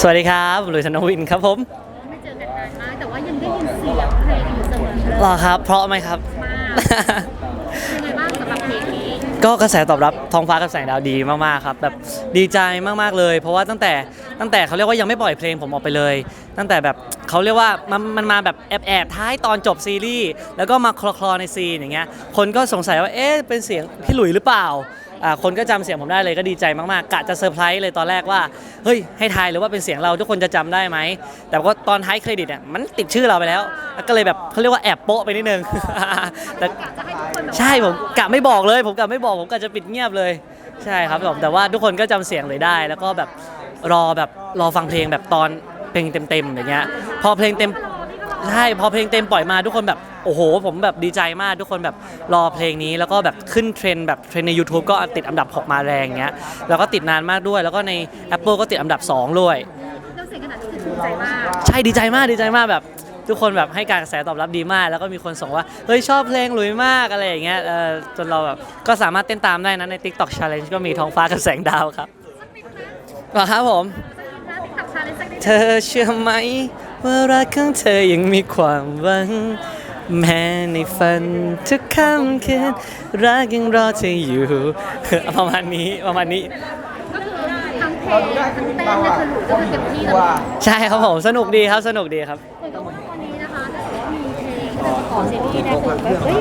สวัสดีครับหลุยส์ธนวินครับผมไม่เจอกันนานมากแต่ว่ายังได้ยินเสียงเพลงอยู่เสมอเลยหรอครับ เพราะไหมครับ มากเป็นไงบ้างสำหรับเพลงนี้ก็กระแสตอบรับท้องฟ้ากับแสงดาวดีมากๆครับแบบดีใจมากๆเลย เพราะว่าตั้งแต่ตั้งแต่เขาเรียกว่ายังไม่ปล่อยเพลงผมออกไปเลย ตั้งแต่แบบเขาเรียกว่ามันมันมาแบบแอบแอบๆท้ายตอนจบซีรีส์แล้วก็มาคลอคลอในซีนอย่างเงี้ยคนก็สงสัยว่าเอ๊ะเป็นเสียงพี่หลุยหรือเปล่าอ่า คนก็จำเสียงผมได้เลยก็ดีใจมากๆกะจะเซอร์ไพรส์เลยตอนแรกว่าเฮ้ยให้ทายหรือว่าเป็นเสียงเราทุกคนจะจำได้ไหมแต่ก็ตอนท้ายเครดิตเนี่ยมันติดชื่อเราไปแล้ว ก็เลยแบบเขาเรียกว่าแอบโป๊ะไปนิดนึงแต่ใช่ผมกะไม่บอกเลย ผมกะไม่บอกผมกะจะปิดเงียบเลย ใช่ครับผมแต่ว่าทุกคนก็จำเสียงเลยได้ แล้วก็แบบรอแบบรอฟังเพลงแบบตอนเพลงเต็มๆอย่างเงี้ยพอเพลงเต็ม ใช่พอเพลงเต็มปล่อยมาทุกคนแบบโอ้โห ผมแบบดีใจมากทุกคนแบบรอเพลงนี้แล้วก็แบบขึ้นเทรนด์แบบเทรนด์ใน YouTube ก็ติดอันดับ6มาแรงเงี้ยแล้วก็ติดนานมากด้วย แล้วก็ใน Apple ก็ติดอันดับ 2 ด้วย เราเสียงขนาดนี้คือภูมิใจมากใช่ดีใจมากดีใจมากแบบ ทุกคนแบบให้การกระแสตอบรับดีมาก แล้วก็มีคนส่งว่าเฮ้ยชอบเพลงหลุยมากอะไรอย่างเงี้ยเออจนเราแบบก็สามารถเต้นตามได้นะใน TikTok Challenge ก็มีท้องฟ้ากับแสงดาวครับเหรอครับผมนะติ๊กต็อกชาเลนจ์สักนิดเธอเชื่อไหม ว่ารักของเธอยังมีความหวัง แม้ในฝันทุกค่ำคืนรักยังรอเธออยู่ ประมาณนี้ประมาณนี้ ก็คือทั้งเพลงทั้งเต้นเนี่ยคือหลุก็คือเต็มที่เลยใช่ครับผมสนุกดีครับสนุกดีครับ เหมือนกับว่าตอนนี้นะคะถ้าเกิว่ามีเพลงที่จะขอซีรีส์นี่ยคือแบบเฮ้ย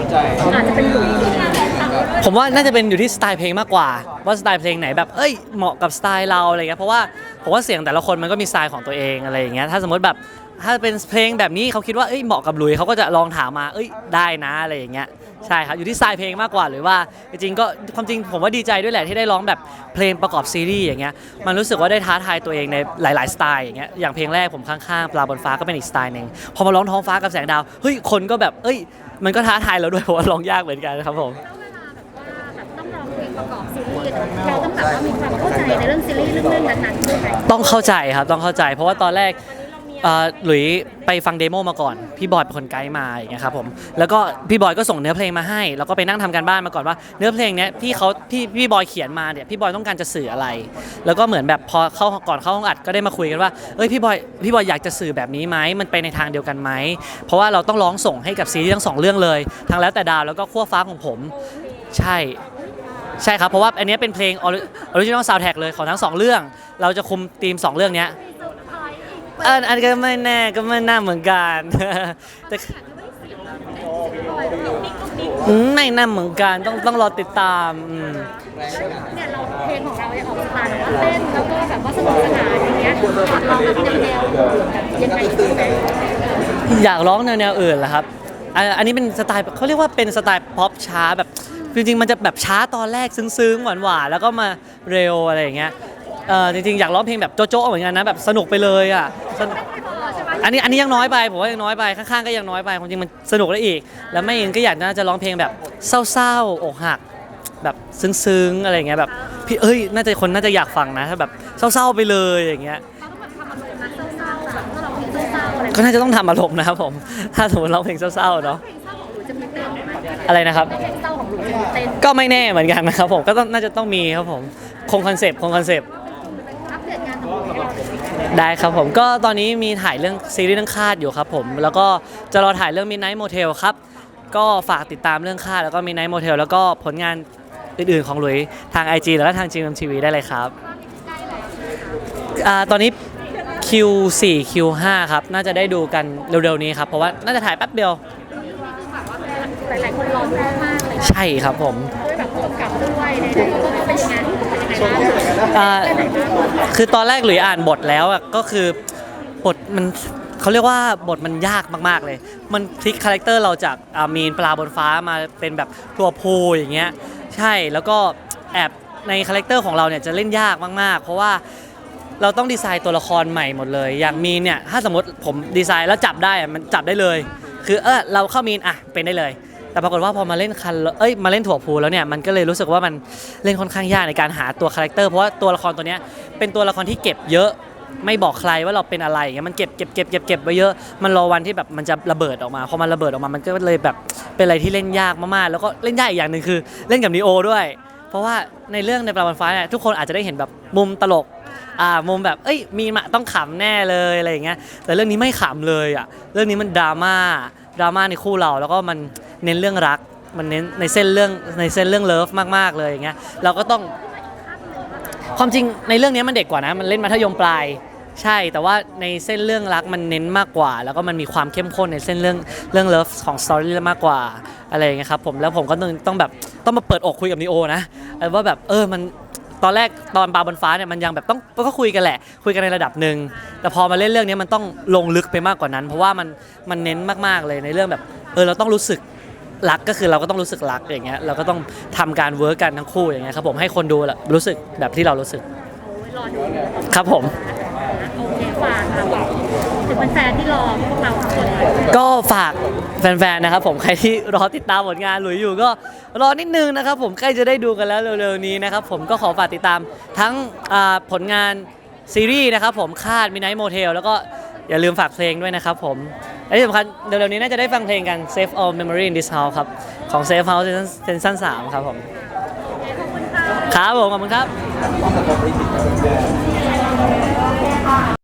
อาจจะเป็นหลุยที่มาแทนตังค์ผมว่าน่าจะเป็นอยู่ที่สไตล์เพลงมากกว่า ว่าสไตล์เพลงไหนแบบเอ้ยเหมาะกับสไตล์เราอะไรเงี้ยเพราะว่าผมว่าเสียงแต่ละคนมันก็มีสไตล์ของตัวเองอะไรอย่างเงี้ยถ้าสมมติแบบ ถ้าเป็นเพลงแบบนี้เขาคิดว่าเอ้ยเหมาะกับหลุยเขาก็จะลองถามมา เอ้ยได้นะอะไรอย่างเงี้ยใช่ครับอยู่ที่สไตล์เพลงมากกว่าหรือว่าจริงๆก็ความจริงผมว่าดีใจด้วยแหละที่ได้ร้องแบบเพลงประกอบซีรีส์อย่างเงี้ยมันรู้สึกว่าได้ท้าทายตัวเองในหลาย ๆ สไตล์อย่างเงี้ยอย่างเพลงแรกผมข้างๆปลาบนฟ้าก็เป็นอีกสไตล์หนึ่งพอมาร้องท้องฟ้ากับแสงดาวเฮ้ยคนก็แบบเอ้ย มันก็ท้าทายเราด้วยเพราะว่าร้องยากเหมือนกันครับผมแล้วเวลาแบบว่าแบบต้องร้องเพลงประกอบซีรีส์เราต้องแบบว่ามีความเข้าใจในเรื่องซีรีส์เรื่องนั้นๆด้วยไหมต้องเข้าใจครับต้องเข้าใจ เพราะว่าตอนแรก เอ่อหลุยไปฟังเดโมมาก่อน พี่บอยเป็นคนไกด์มาอย่างเงี้ยครับผมแล้วก็พี่บอยก็ส่งเนื้อเพลงมาให้ แล้วก็ไปนั่งทำการบ้านมาก่อนว่าเนื้อเพลงเนี้ยพี่เขาพี่พี่บอยเขียนมาเนี่ยพี่บอยต้องการจะสื่ออะไร แล้วก็เหมือนแบบพอเข้าก่อนเข้าห้องอัดก็ได้มาคุยกันว่าเอ้ยพี่บอยพี่บอยอยากจะสื่อแบบนี้ไหมมันไปในทางเดียวกันไหมเพราะว่าเราต้องร้องส่งให้กับซีรีส์ทั้งสองเรื่องเลยทั้งแล้วแต่ดาวแล้วก็ขั้วฟ้าของผม ใช่ ใช่ครับ เพราะว่าอันเนี้ยเป็นเพลงออริจินอลซาวด์แท็กเลยของทั้งสองเรื่อง เราจะคุมธีมสองเรื่องเนี้ย อันอันก็ไม่แน่ก็ไม่น่าเหมือนกัน แต่อืมไม่น่าเหมือนกันต้องต้องรอติดตามอืมเนี่ยเราเพลงของเราเนี่ยออกสไตล์แบบว่าเต้นแล้วก็แบบว่าสนุกสนานอย่างเงี้ยเราแบบแนวแนวยังไงดีไหมอยากร้องแนวแนวอื่นเหรอครับอันอันนี้เป็นสไตล์เขาเรียกว่าเป็นสไตล์ป๊อปช้าแบบจริงๆมันจะแบบช้าตอนแรกซึ้งๆหวานๆแล้วก็มาเร็วอะไรอย่างเงี้ยเออจริงๆอยากร้องเพลงแบบโจ๊ะๆเหมือนกันนะแบบสนุกไปเลยอะ สนุกไม่พอใช่ไหมอันนี้อันนี้ยังน้อยไปผมว่ายังน้อยไปข้างๆก็ยังน้อยไปความจริงมันสนุกได้อีก แล้วไม่เองก็อยากน่าจะร้องเพลงแบบเศร้าๆอกหัก แบบซึ้งๆอะไรอย่างเงี้ยแบบพี่เอ้ยน่าจะคนน่าจะอยากฟังนะถ้าแบบเศร้าๆไปเลยอย่างเงี้ยเราต้องแบบทำอารมณ์นะเศร้าๆแบบถ้าเราเพลงเศร้าๆอะไรก็น่าจะต้องทำอารมณ์นะครับผม ถ้าสมมติร้องเพลงเศร้าๆเนาะเพลงเศร้าของหนูจะมีเต้นไหมอะไรนะครับ เพลงเศร้าของหนูจะมีเต้นก็ไม่แน่เหมือนกันนะครับผมก็ต้องน่าจะต้องมีครับผมคงคอนเซปต์คงคอนเซปต์อัปเดต งานของหนูให้เราดูสิได้ครับผมก็ตอนนี้มีถ่ายเรื่องซีรีส์เรื่องคาดอยู่ครับผม แล้วก็จะรอถ่ายเรื่อง Midnight Motel ครับ ก็ฝากติดตามเรื่องคาดแล้วก็ Midnight Motel แล้วก็ผลงานอื่นๆของหลุยทาง IG แล้วก็ทาง GMTV ได้เลยครับอ่าตอนนี้ Q4 Q5 ครับน่าจะได้ดูกันเร็วๆนี้ครับ เพราะว่าน่าจะถ่ายแป๊บเดียวนี่คือแบบว่าหลายๆคนรอมากมากเลยใช่ครับผมด้วยแบบผู้กำกับด้วยในๆเป็นยังไงเป็นยังไงบ้างอ่าคือตอนแรกหลุยอ่านบทแล้วอะก็คือบทมันเขาเรียกว่าบทมันยากมากๆเลย มันพลิกคาแรคเตอร์เราจากอามีนปลาบนฟ้ามาเป็นแบบตัวพูอย่างเงี้ยใช่แล้วก็แอบในคาแรคเตอร์ของเราเนี่ยจะเล่นยากมากๆ เพราะว่าเราต้องดีไซน์ตัวละครใหม่หมดเลย อย่างมีนเนี่ยถ้าสมมติผมดีไซน์แล้วจับได้อะมันจับได้เลย คือเออเราเข้ามีนอะเป็นได้เลย แต่ปรากฏว่าพอมาเล่นคันเอ้ยมาเล่นถั่วพูแล้วเนี่ยมันก็เลยรู้สึกว่ามันเล่นค่อนข้างยากในการหาตัวคาแรคเตอร์เพราะว่าตัวละครตัวเนี้ยเป็นตัวละครที่เก็บเยอะไม่บอกใครว่าเราเป็นอะไรอย่างเงี้ยมันเก็บเก็บเก็บเก็บเก็บไว้เยอะมันรอวันที่แบบมันจะระเบิดออกมาพอมันระเบิดออกมามันก็เลยแบบเป็นอะไรที่เล่นยากมากๆแล้วก็เล่นยากอีกอย่างหนึ่งคือเล่นกับนีโอด้วย เพราะว่าในเรื่องในปลาบันฟ้าเนี่ยทุกคนอาจจะได้เห็นแบบมุมตลกอ่ามุมแบบเอ้ยมีมาต้องขำแน่เลยอะไรอย่างเงี้ยแต่เรื่องนี้ไม่ขำเลยอะเรื่องนี้มันดราม่าดราม่าในคู่เราแล้วก็มัน เน้นเรื่องรัก มันเน้นในเส้นเรื่องในเส้นเรื่องเลิฟมากๆเลยอย่างเงี้ยเราก็ต้องความจริงในเรื่องนี้มันเด็กกว่านะ มันเล่นมัธยมปลายใช่ แต่ว่าในเส้นเรื่องรักมันเน้นมากกว่า แล้วก็มันมีความเข้มข้นในเส้นเรื่องเรื่องเลิฟของสตอรี่มากกว่าอะไรอย่างเงี้ยครับผมแล้วผมก็ต้องต้องแบบต้องมาเปิดอกคุยกับนีโอนะว่าแบบเออมันตอนแรกตอนปลาบนฟ้าเนี่ยมันยังแบบต้องก็คุยกันแหละ คุยกันในระดับหนึ่งแต่พอมาเล่นเรื่องนี้มันต้องลงลึกไปมากกว่านั้น เพราะว่ามันมันเน้นมากๆเลยในเรื่องแบบเออเราต้องรู้สึก รักก็คือเราก็ต้องรู้สึกรักอย่างเงี้ยเราก็ต้องทำการเวิร์กกันทั้งคู่อย่างเงี้ยครับผมให้คนดูแหละรู้สึกแบบที่เรารู้สึกโอ้ยรอดูเลยครับผม โอเคฝากค่ะถึงแฟนๆที่รอพวกเราทุกคนเลยก็ฝากแฟนๆ นะครับผมใครที่รอติดตามผลงานหลุยอยู่ก็รอนิดนึงนะครับผมใกล้จะได้ดูกันแล้วเร็วๆนี้นะครับผมก็ขอฝากติดตามทั้งอ่าผลงานซีรีส์นะครับผมคาดมิน i โมเทลแล้วก็อย่าลืมฝากเพลงด้วยนะครับผม และที่สำคัญเร็วๆนี้น่าจะได้ฟังเพลงกัน Save All Memory in This House ครับ ของ Save House Season 3ครับผมขอบคุณครับครับผม ขอบคุณครับ